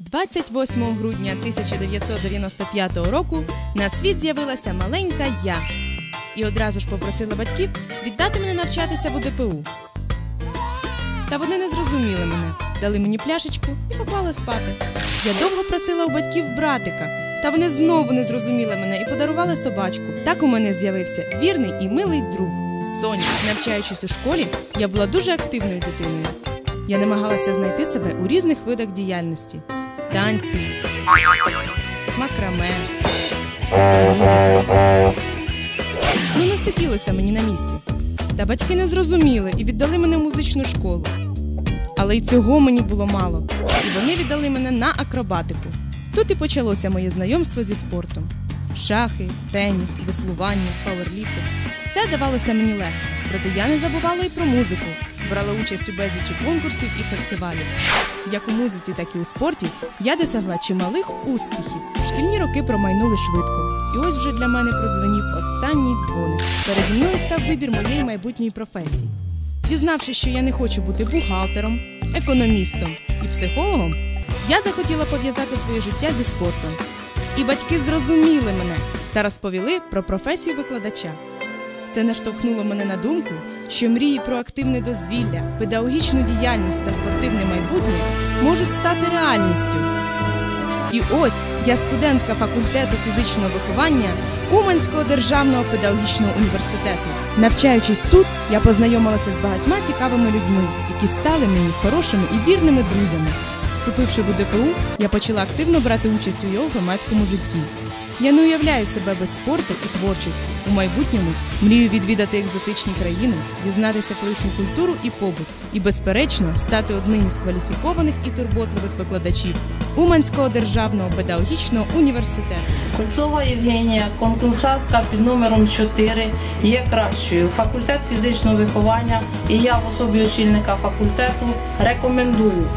28 грудня 1995 року на світ з'явилася маленька я і одразу ж попросила батьків віддати мене навчатися в УДПУ. Та вони не зрозуміли мене, дали мені пляшечку і поклали спати. Я довго просила у батьків братика, та вони знову не зрозуміли мене і подарували собачку. Так у мене з'явився вірний і милий друг Соня. Навчаючись у школі, я була дуже активною дитиною. Я намагалася знайти себе у різних видах діяльності: танці, макраме, музика. Ну не сиділося мені на місці. Та батьки не зрозуміли і віддали мене в музичну школу. Але й цього мені було мало, і вони віддали мене на акробатику. Тут і почалося моє знайомство зі спортом: шахи, теніс, веслування, пауерліфтинг. Все давалося мені легко, проте я не забувала і про музику. Брала участь у безлічі конкурсів і фестивалів. Як у музиці, так і у спорті я досягла чималих успіхів. Шкільні роки промайнули швидко. І ось вже для мене продзвонів останній дзвоник. Переді мною став вибір моєї майбутньої професії. Дізнавшись, що я не хочу бути бухгалтером, економістом і психологом, я захотіла пов'язати своє життя зі спортом. І батьки зрозуміли мене та розповіли про професію викладача. Це наштовхнуло мене на думку, що мрії про активне дозвілля, педагогічну діяльність та спортивне майбутнє можуть стати реальністю. І ось я студентка факультету фізичного виховання Уманського державного педагогічного університету. Навчаючись тут, я познайомилася з багатьма цікавими людьми, які стали мені хорошими і вірними друзями. Вступивши в УДПУ, я почала активно брати участь у його громадському житті. Я не уявляю себе без спорту і творчості. У майбутньому мрію відвідати екзотичні країни, дізнатися про їхню культуру і побут, і, безперечно, стати одним із кваліфікованих і турботливих викладачів Уманського державного педагогічного університету. Кольцова Євгенія, конкурсантка під номером 4, є кращою. Факультет фізичного виховання і я в особі очільника факультету рекомендую.